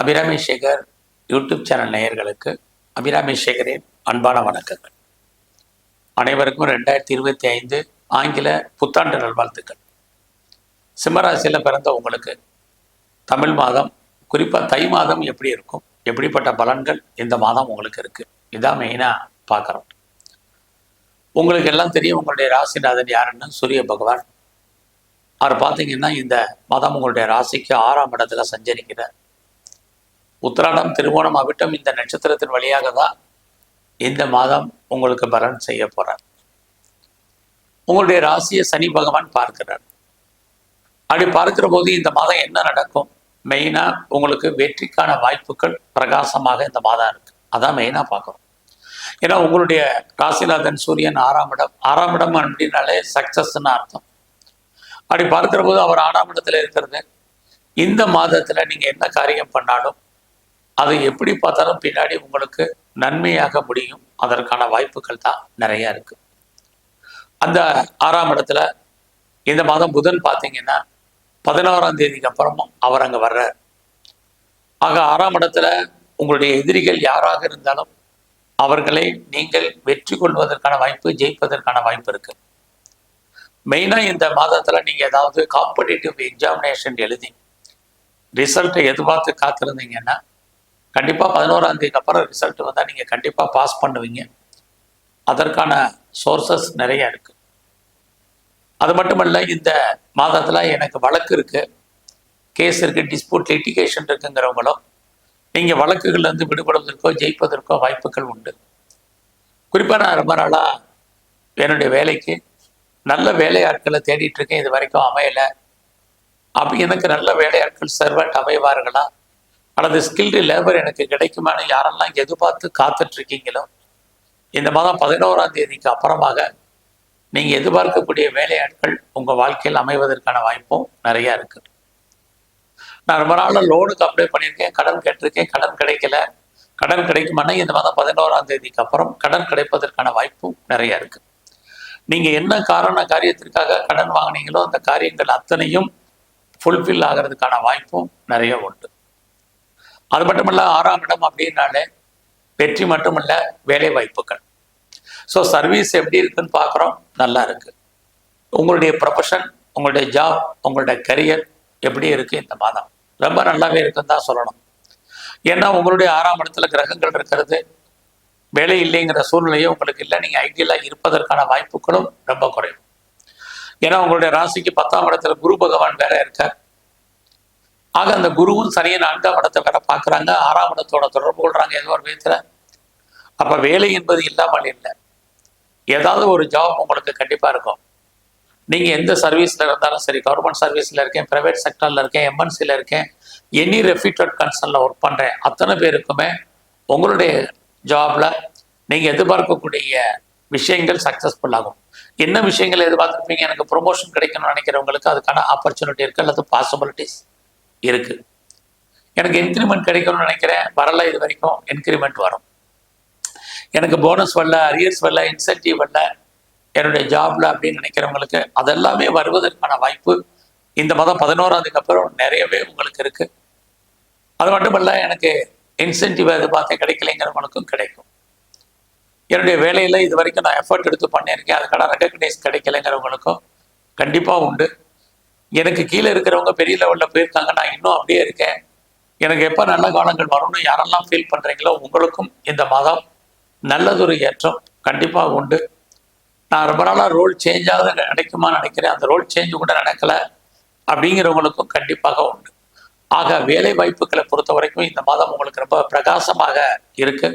Abirami Sekar YouTube channel நேயர்களுக்கு அபிராமி சேகரின் அன்பான வணக்கங்கள். அனைவருக்கும் ரெண்டாயிரத்தி இருபத்தி ஐந்து ஆங்கில புத்தாண்டு நல்வாழ்த்துக்கள். சிம்மராசியில் பிறந்த உங்களுக்கு தமிழ் மாதம் குறிப்பாக தை மாதம் எப்படி இருக்கும் எப்படிப்பட்ட பலன்கள் இந்த மாதம் உங்களுக்கு இருக்குது இதான் மெயினாக பார்க்குறோம். உங்களுக்கு எல்லாம் தெரியும் உங்களுடைய ராசிநாதன் யாருன்னு சூரிய பகவான். அவர் பார்த்தீங்கன்னா இந்த மாதம் உங்களுடைய ராசிக்கு ஆறாம் இடத்துல சஞ்சரிக்கிறார். உத்திராடம் திருவோணம் அவிட்டம் இந்த நட்சத்திரத்தின் வழியாக தான் இந்த மாதம் உங்களுக்கு பலன் செய்ய போறார். உங்களுடைய ராசியை சனி பகவான் பார்க்கிறார். அப்படி பார்க்கிற போது இந்த மாதம் என்ன நடக்கும்? மெயினா உங்களுக்கு வெற்றிக்கான வாய்ப்புகள் பிரகாசமாக இந்த மாதம் இருக்கு. அதான் மெயினா பார்க்குறோம். ஏன்னா உங்களுடைய ராசிநாதன் சூரியன் ஆறாம் இடம். ஆறாம் இடம் அப்படின்னாலே சக்சஸ்ன்னு அர்த்தம். அப்படி பார்க்கிற போது அவர் ஆறாம் இடத்துல இருக்கிறது. இந்த மாதத்துல நீங்க என்ன காரியம் பண்ணாலும் அது எப்படி பார்த்தாலும் பின்னாடி உங்களுக்கு நன்மையாக முடியும். அதற்கான வாய்ப்புகள் தான் நிறைய இருக்கு. அந்த ஆறாம் இடத்துல இந்த மாதம் புதன் பார்த்தீங்கன்னா பதினோராம் தேதிக்கு அப்புறமும் அவர் அங்கே வர்றார். ஆக ஆறாம் இடத்துல உங்களுடைய எதிரிகள் யாராக இருந்தாலும் அவர்களை நீங்கள் வெற்றி கொள்வதற்கான வாய்ப்பு ஜெயிப்பதற்கான வாய்ப்பு இருக்கு. மெயினாக இந்த மாதத்தில் நீங்கள் ஏதாவது காம்படிட்டிவ் எக்ஸாமினேஷன் எழுதி ரிசல்ட்டை எதிர்பார்த்து காத்திருந்தீங்கன்னா கண்டிப்பாக பதினோராம் தேதிக்கு அப்புறம் ரிசல்ட் வந்தால் நீங்கள் கண்டிப்பாக பாஸ் பண்ணுவீங்க. அதற்கான சோர்சஸ் நிறைய இருக்குது அது மட்டுமல்ல இந்த மாதத்தில் எனக்கு வழக்கு இருக்குது கேஸ் இருக்குது டிஸ்பியூட் லிட்டிகேஷன் இருக்குங்கிறவங்களும் நீங்கள் வழக்குகள்லேருந்து விடுபடுவதற்கோ ஜெயிப்பதற்கோ வாய்ப்புகள் உண்டு. குறிப்பாக நான் ரொம்ப நாளாக என்னுடைய வேலைக்கு நல்ல வேலையாட்களை தேடிட்டு இருக்கேன். இது வரைக்கும் அமையலை. அப்படி எனக்கு நல்ல வேலையாட்கள் சர்வெண்ட் அமைவார்களா? அல்லது ஸ்கில்டு லேபர் எனக்கு கிடைக்குமான்னு யாரெல்லாம் எதிர்பார்த்து காத்துட்டு இருக்கீங்களோ இந்த மாதம் பதினோராம் தேதிக்கு அப்புறமாக நீங்கள் எதிர்பார்க்கக்கூடிய வேலையாட்கள் உங்கள் வாழ்க்கையில் அமைவதற்கான வாய்ப்பும் நிறையா இருக்குது நான் ரொம்ப நாளில் லோனுக்கு அப்ளை பண்ணியிருக்கேன் கடன் கேட்டிருக்கேன் கடன் கிடைக்கல. கடன் கிடைக்குமானா இந்த மாதம் பதினோராம் தேதிக்கு அப்புறம் கடன் கிடைப்பதற்கான வாய்ப்பும் நிறையா இருக்குது நீங்கள் என்ன காரண காரியத்திற்காக கடன் வாங்கினீங்களோ அந்த காரியங்கள் அத்தனையும் ஃபுல்ஃபில் ஆகிறதுக்கான வாய்ப்பும் நிறைய உண்டு. அது மட்டுமல்ல ஆறாம் இடம் அப்படின்னாலே வெற்றி மட்டுமல்ல வேலை வாய்ப்புகள் ஸோ சர்வீஸ் எப்படி இருக்குன்னு பார்க்குறோம் நல்லா இருக்கு. உங்களுடைய ப்ரொஃபஷன் உங்களுடைய ஜாப் உங்களுடைய கரியர் எப்படி இருக்கு இந்த மாதம்? ரொம்ப நல்லாவே இருக்குன்னு தான் சொல்லணும். ஏன்னா உங்களுடைய ஆறாம் இடத்துல கிரகங்கள் இருக்கிறது வேலை இல்லைங்கிற சூழ்நிலையும் உங்களுக்கு இல்லை. நீங்கள் ஐடியலாக இருப்பதற்கான வாய்ப்புகளும் ரொம்ப குறையும் ஏன்னா உங்களுடைய ராசிக்கு பத்தாம் இடத்துல குரு பகவான் வேற இருக்கார். ஆக அந்த குருவும் சனியை நான்காம் இடத்தை வேற பார்க்குறாங்க. ஆறாம் இடத்தோட தொடர்பு கொள்றாங்க ஏதோ ஒரு விதத்தில் அப்போ வேலை என்பது இல்லாமல் இல்லை. ஏதாவது ஒரு ஜாப் உங்களுக்கு கண்டிப்பாக இருக்கும். நீங்கள் எந்த சர்வீஸில் இருந்தாலும் சரி கவர்மெண்ட் சர்வீஸில் இருக்கேன் ப்ரைவேட் செக்டரில் இருக்கேன் எம்என்சியில் இருக்கேன் எனி ரெஃப்யூட்டட் கன்சர்னில் ஒர்க் பண்ணுறேன் அத்தனை பேருக்குமே உங்களுடைய ஜாபில் நீங்கள் எதிர்பார்க்கக்கூடிய விஷயங்கள் சக்ஸஸ்ஃபுல் ஆகும். என்ன விஷயங்கள் எதிர்பார்த்துருப்பீங்க? எனக்கு ப்ரொமோஷன் கிடைக்கணும்னு நினைக்கிறவங்களுக்கு அதுக்கான ஆப்பர்ச்சுனிட்டி இருக்குது அல்லது பாசிபிலிட்டிஸ் இருக்கு. எனக்கு இன்க்ரிமெண்ட் கிடைக்கணும்னு நினைக்கிறேன். வரல இது வரைக்கும் இன்க்ரிமெண்ட் வரும். எனக்கு போனஸ் வரல அரியர்ஸ் வரல இன்சென்டிவ் வரல என்னுடைய ஜாப்ல அப்படின்னு நினைக்கிறவங்களுக்கு அதெல்லாமே வருவதற்கான வாய்ப்பு இந்த மாதம் பதினோராதுக்கு அப்புறம் நிறையவே உங்களுக்கு இருக்கு. அது மட்டுமல்ல எனக்கு இன்சென்டிவ் எதிர்பார்த்தேன் கிடைக்கலைங்கிறவங்களுக்கும் கிடைக்கும். என்னுடைய வேலையில் இது வரைக்கும் நான் எஃபர்ட் எடுத்து பண்ணியிருக்கேன். அதுக்கான ரெக்கக்னைஸ் கிடைக்கலைங்கிறவங்களுக்கும் கண்டிப்பாக உண்டு. எனக்கு கீழே இருக்கிறவங்க பெரிய லெவலில் போயிருக்காங்க நான் இன்னும் அப்படியே இருக்கேன். எனக்கு எப்போ நல்ல காலங்கள் வரும்னு யாரெல்லாம் ஃபீல் பண்ணுறீங்களோ உங்களுக்கும் இந்த மாதம் நல்லதொரு ஏற்றம் கண்டிப்பாக உண்டு. நான் ரொம்ப நாளாக ரோல் சேஞ்சாக கிடைக்குமா நினைக்கிறேன். அந்த ரோல் சேஞ்ச் கூட நடக்கலை அப்படிங்கிறவங்களுக்கும் கண்டிப்பாக உண்டு. ஆக வேலை வாய்ப்புகளை பொறுத்த வரைக்கும் இந்த மாதம் உங்களுக்கு ரொம்ப பிரகாசமாக இருக்கு.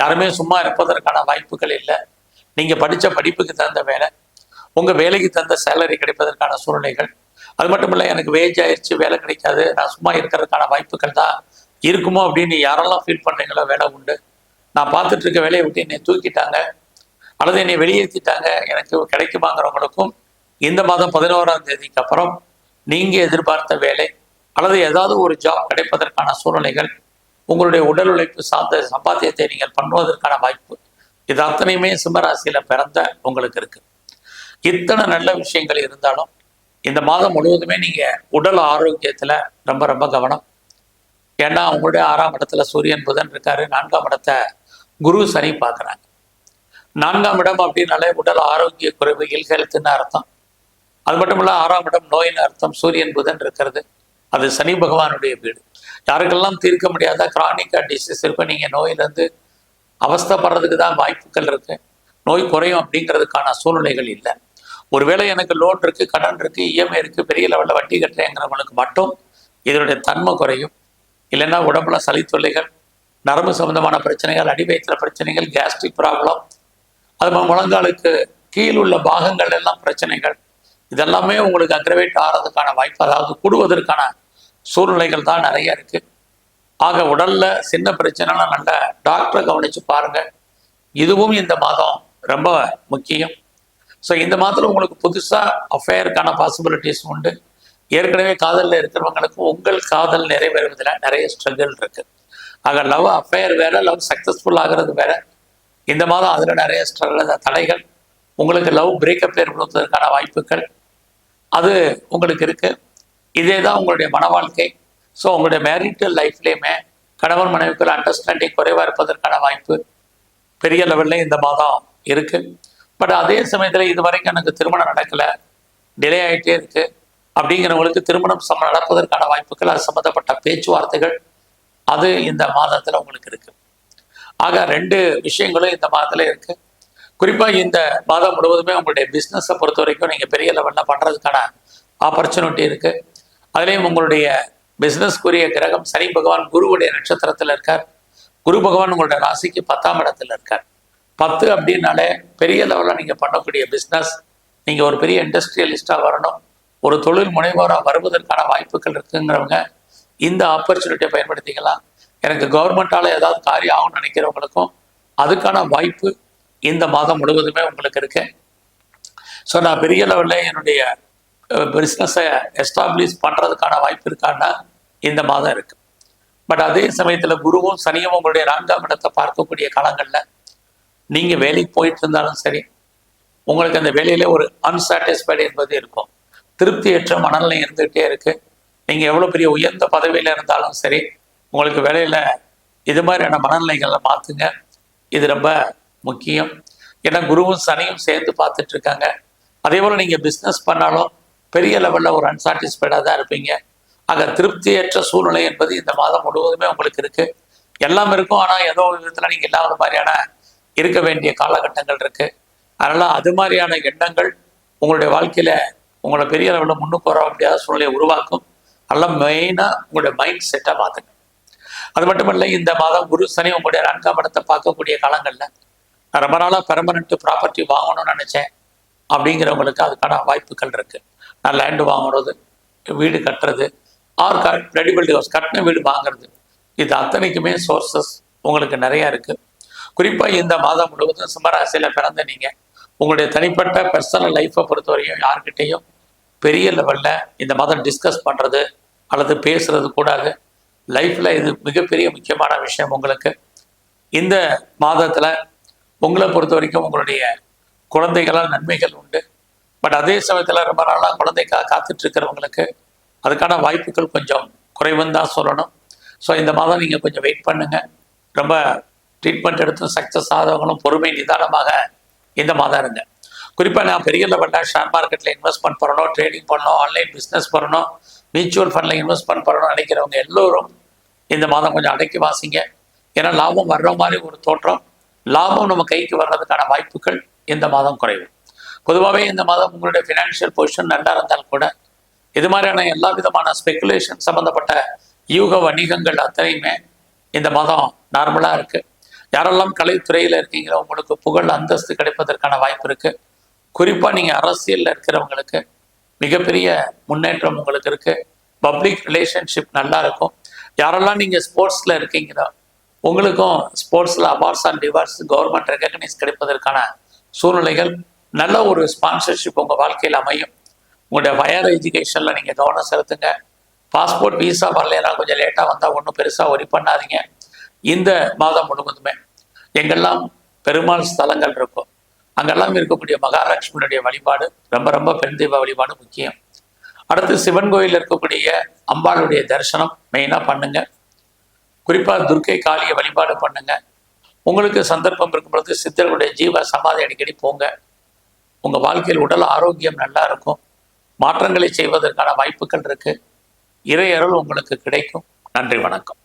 யாருமே சும்மா இருப்பதற்கான வாய்ப்புகள் இல்லை. நீங்கள் படித்த படிப்புக்கு தகுந்த வேலை உங்கள் வேலைக்கு தந்த சேலரி கிடைப்பதற்கான சூழ்நிலைகள். அது மட்டும் இல்லை எனக்கு வேஜ் ஆயிடுச்சு வேலை கிடைக்காது நான் சும்மா இருக்கிறதுக்கான வாய்ப்புகள் தான் இருக்குமோ அப்படின்னு யாரெல்லாம் ஃபீல் பண்ணுறீங்களோ வேலை உண்டு. நான் பார்த்துட்டு இருக்க வேலையை விட்டு என்னை தூக்கிட்டாங்க. அல்லது என்னை வெளியேற்றிட்டாங்க எனக்கு கிடைக்குமாங்கிறவங்களுக்கும் இந்த மாதம் பதினோராம் தேதிக்கு அப்புறம் நீங்கள் எதிர்பார்த்த வேலை அல்லது ஏதாவது ஒரு ஜாப் கிடைப்பதற்கான சூழ்நிலைகள் உங்களுடைய உடல் உழைப்பு சார்ந்த சம்பாத்தியத்தை நீங்கள் பண்ணுவதற்கான வாய்ப்பு இது அத்தனையுமே சிம்மராசியில் பிறந்த உங்களுக்கு இருக்குது இத்தனை நல்ல விஷயங்கள் இருந்தாலும் இந்த மாதம் முழுவதுமே நீங்கள் உடல் ஆரோக்கியத்தில் ரொம்ப ரொம்ப கவனம். ஏன்னா அவங்களுடைய ஆறாம் இடத்துல சூரியன் புதன் இருக்காரு. நான்காம் இடத்தை குரு சனி பார்க்குறாங்க. நான்காம் இடம் அப்படின்னாலே உடல் ஆரோக்கிய குறைவு இல் அர்த்தம். அது மட்டும் இல்ல ஆறாம் இடம் நோயின் அர்த்தம். சூரியன் புதன் இருக்கிறது. அது சனி பகவானுடைய வீடு. யாருக்கெல்லாம் தீர்க்க முடியாத கிரானிக்கா டிசீஸ் இருக்கோ நீங்கள் நோயிலேருந்து அவஸ்தைப்படுறதுக்கு தான் வாய்ப்புகள் இருக்கு. நோய் குறையும் அப்படிங்கிறதுக்கான சூழ்நிலைகள் இல்லை. ஒருவேளை எனக்கு லோன் இருக்கு கடன் இருக்கு இஎம்ஐ இருக்கு பெரிய லெவலில் வட்டி கட்டுறேங்கிறவங்களுக்கு மட்டும் இதனுடைய தன்மை குறையும். இல்லைன்னா உடம்புல சளி தொல்லைகள் நரம்பு சம்பந்தமான பிரச்சனைகள் அடிவயத்தில் பிரச்சனைகள் கேஸ்ட்ரிக் ப்ராப்ளம் அது மாதிரி முழங்காலுக்கு கீழ் உள்ள பாகங்கள் எல்லாம் பிரச்சனைகள். இதெல்லாமே உங்களுக்கு அக்ரவேட் ஆகிறதுக்கான வாய்ப்பு அதாவது கூடுவதற்கான சூழ்நிலைகள் தான் நிறைய இருக்கு. ஆக உடல்ல சின்ன பிரச்சனைனா நல்ல டாக்டரை கவனிச்சு பாருங்க. இதுவும் இந்த மாதம் ரொம்ப முக்கியம். ஸோ இந்த மாதத்தில் உங்களுக்கு புதுசாக அஃபேருக்கான பாசிபிலிட்டிஸ் உண்டு. ஏற்கனவே காதலில் இருக்கிறவங்களுக்கு உங்கள் காதல் நிறைவேறுவதில் நிறைய ஸ்ட்ரகிள் இருக்குது ஆக லவ் அஃபேர் வேற லவ் சக்ஸஸ்ஃபுல் ஆகிறது வேற. இந்த மாதம் அதில் நிறைய ஸ்ட்ரகிள் தடைகள். உங்களுக்கு லவ் பிரேக்கப் ஏற்படுத்துவதற்கான வாய்ப்புகள். அது உங்களுக்கு இருக்குது இதே தான் உங்களுடைய மன வாழ்க்கை. ஸோ உங்களுடைய மேரிட்டல் லைஃப்லேயுமே கணவன் மனைவிக்குள்ள அண்டர்ஸ்டாண்டிங் குறைவாக இருப்பதற்கான வாய்ப்பு பெரிய லெவலில் இந்த மாதம் இருக்குது பட் அதே சமயத்தில் இது வரைக்கும் எனக்கு திருமணம் நடக்கலை. டிலே ஆகிட்டே இருக்கு. அப்படிங்கிறவங்களுக்கு திருமணம் சம நடப்பதற்கான வாய்ப்புகள் அது சம்மந்தப்பட்ட பேச்சுவார்த்தைகள் அது இந்த மாதத்தில் உங்களுக்கு இருக்கு. ஆக ரெண்டு விஷயங்களும் இந்த மாதத்தில் இருக்கு. குறிப்பாக இந்த மாதம் முழுவதுமே உங்களுடைய பிஸ்னஸை பொறுத்த வரைக்கும் நீங்கள் பெரிய லெவலில் பண்ணுறதுக்கான ஆப்பர்ச்சுனிட்டி இருக்கு. அதுலேயும் உங்களுடைய பிஸ்னஸ்க்குரிய கிரகம் சனி பகவான் குருவுடைய நட்சத்திரத்தில் இருக்கார். குரு பகவான் உங்களுடைய ராசிக்கு பத்தாம் இடத்துல இருக்கார். பத்து அப்படின்னாலே பெரிய லெவலில் நீங்கள் பண்ணக்கூடிய பிஸ்னஸ் நீங்கள் ஒரு பெரிய இண்டஸ்ட்ரியலிஸ்டாக வரணும். ஒரு தொழில் முனைவோராக வருவதற்கான வாய்ப்புகள் இருக்குங்கிறவங்க இந்த ஆப்பர்ச்சுனிட்டியை பயன்படுத்திக்கலாம். எனக்கு கவர்மெண்ட்டால் ஏதாவது காரியம் ஆகும்னு நினைக்கிறவங்களுக்கும் அதுக்கான வாய்ப்பு இந்த மாதம் முழுவதுமே உங்களுக்கு இருக்கு. ஸோ நான் பெரிய லெவலில் என்னுடைய பிஸ்னஸை எஸ்டாப்ளிஷ் பண்ணுறதுக்கான வாய்ப்பு இருக்கான்னா இந்த மாதம் இருக்குது பட் அதே சமயத்தில் குருவும் சனியும் உங்களுடைய நான்காம் இடத்தை பார்க்கக்கூடிய காலங்களில் நீங்கள் வேலைக்கு போயிட்டு இருந்தாலும் சரி உங்களுக்கு அந்த வேலையில ஒரு அன்சாட்டிஸ்ஃபைடு என்பது இருக்கும். திருப்தியற்ற மனநிலை இருந்துகிட்டே இருக்கு. நீங்கள் எவ்வளோ பெரிய உயர்ந்த பதவியில் இருந்தாலும் சரி உங்களுக்கு வேலையில் இது மாதிரியான மனநிலைகளை மாற்றுங்க இது ரொம்ப முக்கியம். ஏன்னா குருவும் சனியும் சேர்ந்து பார்த்துட்டு இருக்காங்க. அதே போல் நீங்கள் பிஸ்னஸ் பண்ணாலும் பெரிய லெவலில் ஒரு அன்சாட்டிஸ்ஃபைடாக தான் இருப்பீங்க. ஆக திருப்தியற்ற சூழ்நிலை என்பது இந்த மாதம் முழுவதுமே உங்களுக்கு இருக்கு. எல்லாம் இருக்கும். ஆனால் ஏதோ ஒரு விதத்தில் நீங்கள் இல்லாத மாதிரியான இருக்க வேண்டிய காலகட்டங்கள் இருக்கு. அதனால அது மாதிரியான எண்ணங்கள் உங்களுடைய வாழ்க்கையில உங்களை பெரிய அளவில் முன்னுக்கு வர முடியாத சூழ்நிலையை உருவாக்கும். அதெல்லாம் மெயினாக உங்களுடைய மைண்ட் செட்டை மாற்றுங்க அது மட்டும் இல்லை இந்த மாதம் குரு சனி உங்களுடைய நான்காம் இடத்தை பார்க்கக்கூடிய காலங்களில் ரொம்ப நாளாக பெர்மனண்ட் ப்ராப்பர்ட்டி வாங்கணும்னு நினச்சேன். அப்படிங்கிறவங்களுக்கு அதுக்கான வாய்ப்புகள் இருக்குது நான் லேண்டு வாங்குறது வீடு கட்டுறது ஆர் ரெடிபிலிட்டி ஹவுஸ் கட்டின வீடு வாங்குறது. இது அத்தனைக்குமே சோர்சஸ் உங்களுக்கு நிறையா இருக்குது குறிப்பாக இந்த மாதம் முழுவதும் சிம்மராசியில் பிறந்த நீங்கள் உங்களுடைய தனிப்பட்ட பர்சனல் லைஃப்பை பொறுத்தவரையும் யார்கிட்டையும் பெரிய லெவலில் இந்த மாதம் டிஸ்கஸ் பண்ணுறது அல்லது பேசுறது கூடாது. லைஃப்பில் இது மிகப்பெரிய முக்கியமான விஷயம் உங்களுக்கு. இந்த மாதத்தில் உங்களை பொறுத்த வரைக்கும் உங்களுடைய குழந்தைகளால் நன்மைகள் உண்டு. பட் அதே சமயத்தில் ரொம்ப நாளாக குழந்தைக்காக காத்துட்டு இருக்கிறவங்களுக்கு அதுக்கான வாய்ப்புகள் கொஞ்சம் குறைவுன்னு தான் சொல்லணும். ஸோ இந்த மாதம் நீங்கள் கொஞ்சம் வெயிட் பண்ணுங்கள் ரொம்ப ட்ரீட்மெண்ட் எடுத்தும் சக்ஸஸ் ஆதவங்களும் பொறுமை நிதானமாக இந்த மாதம் இருங்க குறிப்பாக நான் பெரிய லெவலில் ஷேர் மார்க்கெட்டில் இன்வெஸ்ட்மெண்ட் பண்ணணும் ட்ரேடிங் பண்ணணும் ஆன்லைன் பிஸ்னஸ் பண்ணணும் மியூச்சுவல் ஃபண்டில் இன்வெஸ்ட்மெண்ட் பண்ணணும்னு நினைக்கிறவங்க எல்லோரும் இந்த மாதம் கொஞ்சம் அடக்கி வாசிங்க. ஏன்னா லாபம் வர்ற மாதிரி ஒரு தோற்றம் லாபம் நம்ம கைக்கு வர்றதுக்கான வாய்ப்புகள் இந்த மாதம் குறைவு பொதுவாகவே இந்த மாதம் உங்களுடைய ஃபினான்ஷியல் பொசிஷன் நல்லா இருந்தால் கூட இது மாதிரியான எல்லா விதமான ஸ்பெகுலேஷன் சம்மந்தப்பட்ட யூக வணிகங்கள் அத்தனையுமே இந்த மாதம் நார்மலாக இருக்குது யாரெல்லாம் கலைத்துறையில் இருக்கீங்களோ உங்களுக்கு புகழ் அந்தஸ்து கிடைப்பதற்கான வாய்ப்பு இருக்குது குறிப்பாக நீங்கள் அரசியலில் இருக்கிறவங்களுக்கு மிகப்பெரிய முன்னேற்றம் உங்களுக்கு இருக்குது பப்ளிக் ரிலேஷன்ஷிப் நல்லா இருக்கும். யாரெல்லாம் நீங்கள் ஸ்போர்ட்ஸில் இருக்கீங்களோ உங்களுக்கும் ஸ்போர்ட்ஸில் அவார்ட்ஸ் அண்ட் டிவார்ட்ஸ் கவர்மெண்ட் ரெகக்னைஸ் கிடைப்பதற்கான சூழ்நிலைகள் நல்ல ஒரு ஸ்பான்சர்ஷிப் உங்கள் வாழ்க்கையில் அமையும். உங்களுடைய ஹையர் எஜுகேஷனில் நீங்கள் கவனம் செலுத்துங்க. பாஸ்போர்ட் வீசா வரலைன்னா கொஞ்சம் லேட்டாக வந்தால் ஒன்றும் பெருசாக ஒரி பண்ணாதீங்க. இந்த மாதம் முழுவதுமே. எங்கெல்லாம் பெருமாள் ஸ்தலங்கள் இருக்கும் அங்கெல்லாம் இருக்கக்கூடிய மகாலட்சுமியுடைய வழிபாடு ரொம்ப ரொம்ப பெண் தெய்வ வழிபாடு முக்கியம். அடுத்து சிவன் கோயில் இருக்கக்கூடிய அம்பாளுடைய தரிசனம் மெயினாக பண்ணுங்க. குறிப்பாக துர்க்கை காளியை வழிபாடு பண்ணுங்க. உங்களுக்கு சந்தர்ப்பம் இருக்கும் பொழுது சித்தர்களுடைய ஜீவ சமாதி அடிக்கடி போங்க. உங்கள் வாழ்க்கையில் உடல் ஆரோக்கியம் நல்லா இருக்கும். மாற்றங்களை செய்வதற்கான வாய்ப்புகள் இருக்கு. இறையருள் உங்களுக்கு கிடைக்கும். நன்றி வணக்கம்.